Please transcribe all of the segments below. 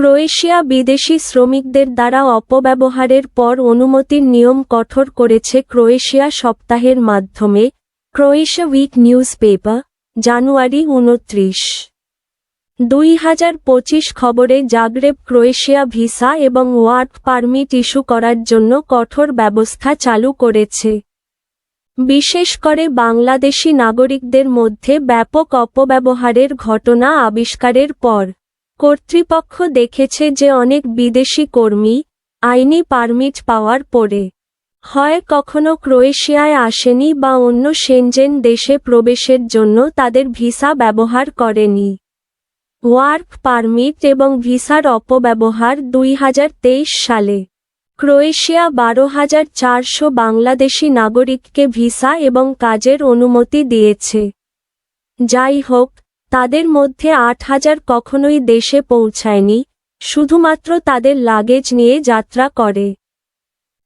Croatia বিদেশি শ্রমিকদের দ্বারা অপব্যবহারের পর অনুমতির নিয়ম কঠোর করেছে ক্রোয়েশিয়া সপ্তাহের মাধ্যমে, ক্রোয়েশিয়া উইক নিউজ পেপার, জানুয়ারি উনত্রিশ। দুই হাজার পঁচিশ খবরে জাগরেব ক্রোয়েশিয়া ভিসা এবং ওয়ার্ক পারমিট ইস্যু করার জন্য কঠোর ব্যবস্থা চালু করেছে। বিশেষ করে বাংলাদেশি নাগরিকদের মধ্যে ব্যাপক অপব্যবহারের ঘটনা আবিষ্কারের পর কর্তৃপক্ষ দেখেছে যে অনেক বিদেশি কর্মী আইনি পারমিট পাওয়ার পরে হয় কখনো ক্রোয়েশিয়ায় আসেনি বা অন্য সেনজেন দেশে প্রবেশের জন্য তাদের ভিসা ব্যবহার করেনি। ওয়ার্ক পারমিট এবং ভিসার অপব্যবহার দুই হাজার তেইশ সালে। ক্রোয়েশিয়া বারো হাজার চারশো বাংলাদেশি নাগরিককে ভিসা এবং কাজের অনুমতি দিয়েছে। যাই হোক তাদের মধ্যে আট হাজার কখনোই দেশে পৌঁছায়নি, শুধুমাত্র তাদের লাগেজ নিয়ে যাত্রা করে।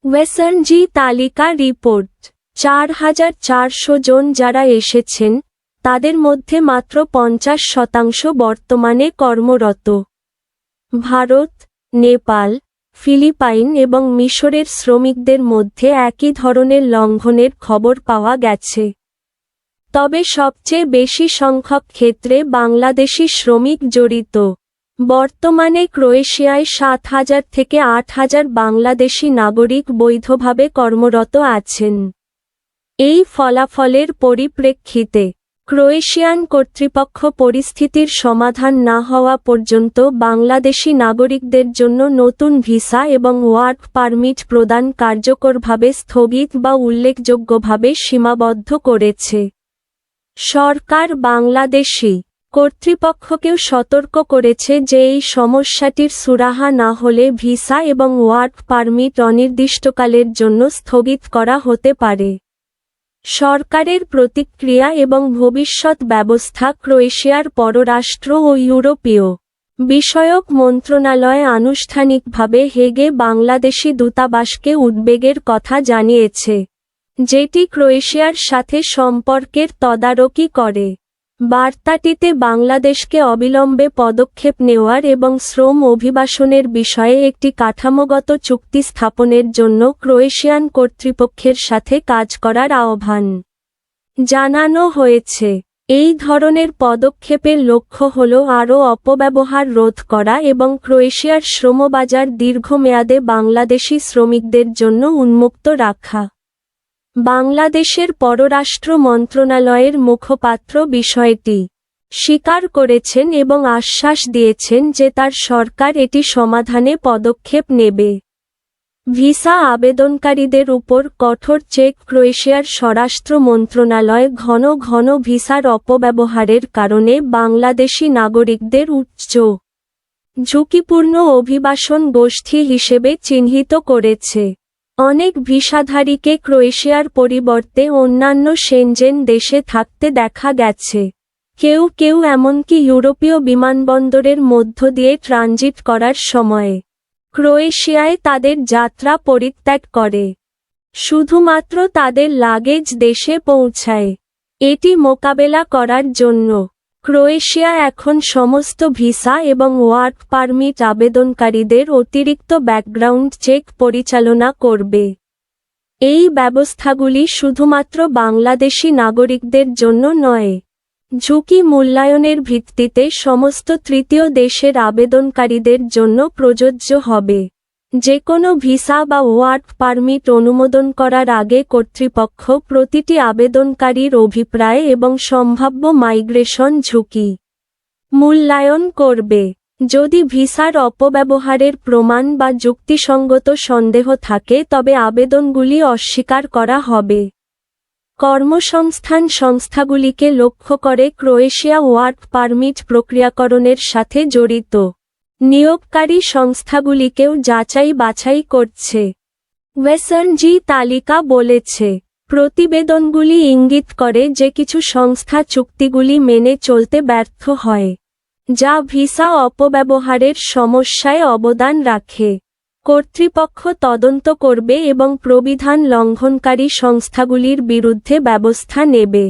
ওয়েসনজি তালিকা রিপোর্ট, চার হাজার চারশো জন যারা এসেছেন, তাদের মধ্যে মাত্র পঞ্চাশ শতাংশ বর্তমানে কর্মরত। ভারত, নেপাল, ফিলিপাইন এবং মিশরের শ্রমিকদের মধ্যে একই ধরনের লঙ্ঘনের খবর পাওয়া গেছে। তবে সবচেয়ে বেশি সংখ্যক ক্ষেত্রে বাংলাদেশি শ্রমিক জড়িত। বর্তমানে ক্রোয়েশিয়ায় সাত হাজার থেকে আট হাজার বাংলাদেশি নাগরিক বৈধভাবে কর্মরত আছেন। এই ফলাফলের পরিপ্রেক্ষিতে ক্রোয়েশিয়ান কর্তৃপক্ষ পরিস্থিতির সমাধান না হওয়া পর্যন্ত বাংলাদেশি নাগরিকদের জন্য নতুন ভিসা এবং ওয়ার্ক পারমিট প্রদান কার্যকরভাবে স্থগিত বা উল্লেখযোগ্যভাবে সীমাবদ্ধ করেছে। সরকার বাংলাদেশি কর্তৃপক্ষকেও সতর্ক করেছে যে এই সমস্যাটির সুরাহা না হলে ভিসা এবং ওয়ার্ক পারমিট অনির্দিষ্টকালের জন্য স্থগিত করা হতে পারে। সরকারের প্রতিক্রিয়া এবং ভবিষ্যৎ ব্যবস্থা ক্রোয়েশিয়ার পররাষ্ট্র ও ইউরোপীয় বিষয়ক মন্ত্রণালয় আনুষ্ঠানিকভাবে হেগে বাংলাদেশি দূতাবাসকে উদ্বেগের কথা জানিয়েছে। যেটি ক্রোয়েশিয়ার সাথে সম্পর্কের তদারকি করে। বার্তাটিতে বাংলাদেশকে অবিলম্বে পদক্ষেপ নেওয়ার এবং শ্রম অভিবাসনের বিষয়ে একটি কাঠামোগত চুক্তি স্থাপনের জন্য ক্রোয়েশিয়ান কর্তৃপক্ষের সাথে কাজ করার আহ্বান জানানো হয়েছে। এই ধরনের পদক্ষেপের লক্ষ্য হল আরও অপব্যবহার রোধ করা এবং ক্রোয়েশিয়ার শ্রমবাজার দীর্ঘমেয়াদে বাংলাদেশি শ্রমিকদের জন্য উন্মুক্ত রাখা। বাংলাদেশের পররাষ্ট্র মন্ত্রণালয়ের মুখপাত্র বিষয়টি স্বীকার করেছেন এবং আশ্বাস দিয়েছেন যে তার সরকার এটি সমাধানে পদক্ষেপ নেবে। ভিসা আবেদনকারীদের উপর কঠোর চেক ক্রোয়েশিয়ার স্বরাষ্ট্র মন্ত্রণালয় ঘন ঘন ভিসার অপব্যবহারের কারণে বাংলাদেশি নাগরিকদের উচ্চ ঝুঁকিপূর্ণ অভিবাসন গোষ্ঠী হিসেবে চিহ্নিত করেছে। অনেক ভিসাধারীকে ক্রোয়েশিয়ার পরিবর্তে অন্যান্য সেনজেন দেশে থাকতে দেখা গেছে। কেউ কেউ এমনকি ইউরোপীয় বিমানবন্দরের মধ্য দিয়ে ট্রানজিট করার সময়ে ক্রোয়েশিয়ায় তাদের যাত্রা পরিত্যাগ করে। শুধুমাত্র তাদের লাগেজ দেশে পৌঁছায়। এটি মোকাবেলা করার জন্য ক্রোয়েশিয়া এখন সমস্ত ভিসা এবং ওয়ার্ক পারমিট আবেদনকারীদের অতিরিক্ত ব্যাকগ্রাউন্ড চেক পরিচালনা করবে। এই ব্যবস্থাগুলি শুধুমাত্র বাংলাদেশি নাগরিকদের জন্য নয়, ঝুঁকি মূল্যায়নের ভিত্তিতে সমস্ত তৃতীয় দেশের আবেদনকারীদের জন্য প্রযোজ্য হবে। যে কোনো ভিসা বা ওয়ার্ক পারমিট অনুমোদন করার আগে কর্তৃপক্ষ প্রতিটি আবেদনকারীর অভিপ্রায় এবং সম্ভাব্য মাইগ্রেশন ঝুঁকি মূল্যায়ন করবে। যদি ভিসার অপব্যবহারের প্রমাণ বা যুক্তিসঙ্গত সন্দেহ থাকে, তবে আবেদনগুলি অস্বীকার করা হবে। কর্মসংস্থান সংস্থাগুলিকে লক্ষ্য করে ক্রোয়েশিয়া ওয়ার্ক পারমিট প্রক্রিয়াকরণের সাথে জড়িত। নিয়োগকারী সংস্থাগুলিকেও যাচাই বাছাই করছে। ওয়েসনজি তালিকা বলেছে, প্রতিবেদনগুলি ইঙ্গিত করে যে কিছু সংস্থা চুক্তিগুলি মেনে চলতে ব্যর্থ হয়, যা ভিসা অপব্যবহারের সমস্যায় অবদান রাখে। কর্তৃপক্ষ তদন্ত করবে এবং প্রবিধান লঙ্ঘনকারী সংস্থাগুলির বিরুদ্ধে ব্যবস্থা নেবে।